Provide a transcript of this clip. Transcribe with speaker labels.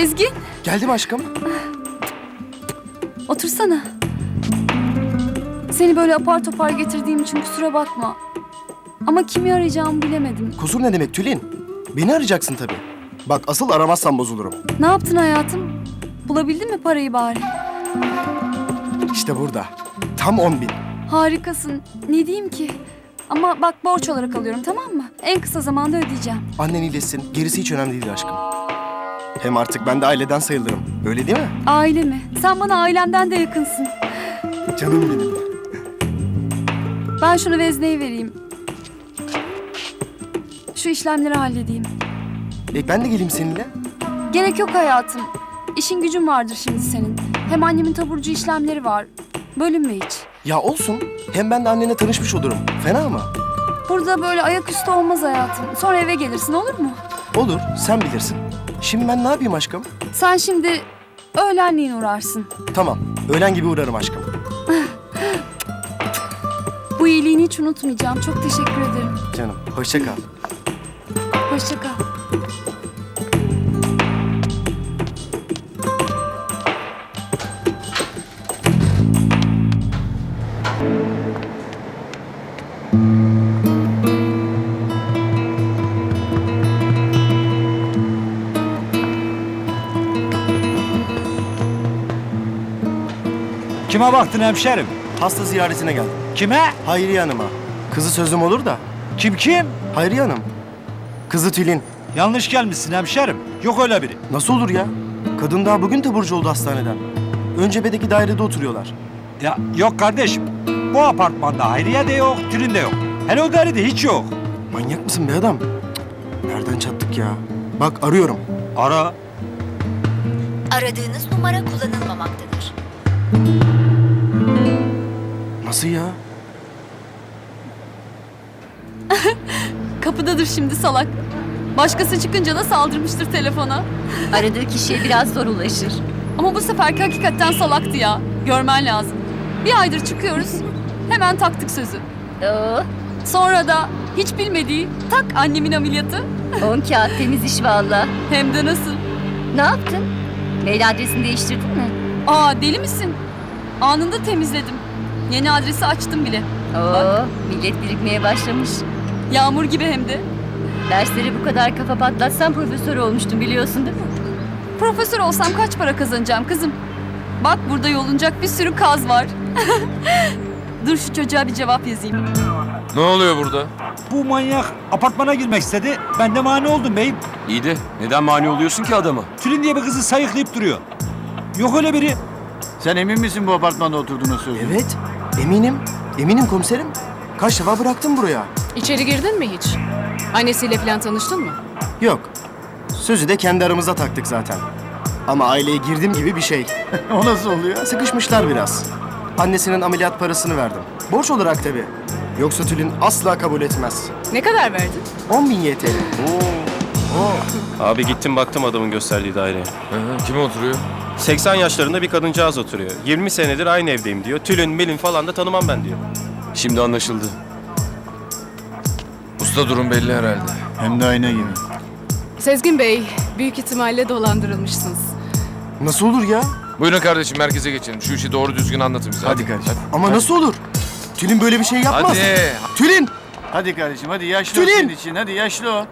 Speaker 1: Sezgin,
Speaker 2: Geldim aşkım.
Speaker 1: otursana. Seni böyle apar topar getirdiğim için kusura bakma. Ama kimi arayacağımı bilemedim.
Speaker 2: Kusur ne demek Tülin? Beni arayacaksın tabii. Bak asıl aramazsan bozulurum.
Speaker 1: Ne yaptın hayatım? Bulabildin mi parayı bari?
Speaker 2: İşte burada. Tam 10 bin.
Speaker 1: Harikasın. Ne diyeyim ki? Ama bak borç olarak alıyorum tamam mı? En kısa zamanda ödeyeceğim.
Speaker 2: Annen iyileşsin. Gerisi hiç önemli değil aşkım. Hem artık ben de aileden sayılırım. Öyle değil mi?
Speaker 1: Aile mi? Sen bana ailemden de yakınsın.
Speaker 2: Canım benim.
Speaker 1: Ben şunu vezneyi vereyim. Şu işlemleri halledeyim.
Speaker 2: E ben de geleyim seninle.
Speaker 1: Gerek yok hayatım. İşin gücün vardır şimdi senin. Hem annemin taburcu işlemleri var. Bölünme hiç.
Speaker 2: Ya olsun. Hem ben de annene tanışmış olurum. Fena mı?
Speaker 1: Burada böyle ayaküstü olmaz hayatım. Sonra eve gelirsin olur mu?
Speaker 2: Olur. Sen bilirsin. Şimdi ben ne yapayım aşkım?
Speaker 1: Sen şimdi öğlenliğin uğrarsın.
Speaker 2: Tamam. Öğlen gibi uğrarım aşkım.
Speaker 1: Bu iyiliğini hiç unutmayacağım. Çok teşekkür ederim.
Speaker 2: Canım. Hoşça kal.
Speaker 1: Hoşça kal.
Speaker 3: Kime baktın hemşerim?
Speaker 2: Hasta ziyaretine geldim.
Speaker 3: Kime?
Speaker 2: Hayriye Hanım'a. Kızı sözüm olur da.
Speaker 3: Kim kim?
Speaker 2: Hayriye Hanım. Kızı Tülin.
Speaker 3: Yanlış gelmişsin hemşerim. Yok öyle biri.
Speaker 2: Nasıl olur ya? Kadın daha bugün taburcu oldu hastaneden. Ön cephedeki dairede oturuyorlar.
Speaker 3: Ya yok kardeşim. Bu apartmanda Hayriye de yok, Tülin de yok. Hele o dairede hiç yok.
Speaker 2: Manyak mısın be adam? Cık, Nereden çattık ya? Bak arıyorum.
Speaker 3: Ara.
Speaker 4: Aradığınız numara kullanılmamaktadır.
Speaker 2: Nasıl ya?
Speaker 1: Kapıdadır şimdi salak. Başkası çıkınca da saldırmıştır telefona.
Speaker 4: Aradığı kişiye biraz zor ulaşır.
Speaker 1: Ama bu seferki hakikaten salaktı ya. Görmen lazım. Bir aydır çıkıyoruz. Hemen taktık sözü.
Speaker 4: Oo,
Speaker 1: Sonra da hiç bilmediği tak annemin ameliyatı.
Speaker 4: on kağıt temiz iş valla.
Speaker 1: Hem de nasıl?
Speaker 4: Ne yaptın? Mail adresini değiştirdin mi?
Speaker 1: Aa deli misin? Anında temizledim. Yeni adresi açtım bile.
Speaker 4: Oo, millet birikmeye başlamış.
Speaker 1: Yağmur gibi hem de.
Speaker 4: Dersleri bu kadar kafa patlatsan profesör olmuştun biliyorsun değil mi?
Speaker 1: Profesör olsam kaç para kazanacağım kızım? Bak burada yolunacak bir sürü kaz var. Dur şu çocuğa bir cevap yazayım.
Speaker 5: Ne oluyor burada?
Speaker 3: Bu manyak apartmana girmek istedi. Ben de mani oldum beyim.
Speaker 5: İyi de neden mani oluyorsun ki adama?
Speaker 3: Tülin diye bir kızı sayıklayıp duruyor. Yok öyle biri.
Speaker 6: Sen emin misin bu apartmanda oturduğuna sözü?
Speaker 2: Evet. Eminim. Eminim komiserim. Kaç defa bıraktım buraya.
Speaker 7: İçeri girdin mi hiç? Annesiyle falan tanıştın mı?
Speaker 2: Yok. Sözü de kendi aramızda taktık zaten. Ama aileye girdim gibi bir şey.
Speaker 6: o nasıl oluyor?
Speaker 2: Sıkışmışlar biraz. Annesinin ameliyat parasını verdim. Borç olarak tabii. Yoksa Tülin asla kabul etmez.
Speaker 7: Ne kadar verdin?
Speaker 2: 10 bin YTL.
Speaker 8: Abi gittim baktım adamın gösterdiği daireye.
Speaker 5: Kim oturuyor?
Speaker 8: 80 yaşlarında bir kadıncağız oturuyor. 20 senedir aynı evdeyim diyor. Tülün, milin falan da tanımam ben diyor.
Speaker 5: Şimdi anlaşıldı. Usta durum belli herhalde.
Speaker 6: Hem de ayna gibi.
Speaker 7: Sezgin Bey, büyük ihtimalle dolandırılmışsınız.
Speaker 2: Nasıl olur ya?
Speaker 5: Buyurun kardeşim merkeze geçelim. Şu işi doğru düzgün anlatın bize.
Speaker 2: Hadi kardeşim. Ama nasıl olur? Tülin böyle bir şey yapmaz.
Speaker 5: Hadi.
Speaker 2: Tülin!
Speaker 6: Hadi kardeşim hadi yaşlı o
Speaker 2: Tülin!
Speaker 6: senin için hadi yaşlı o.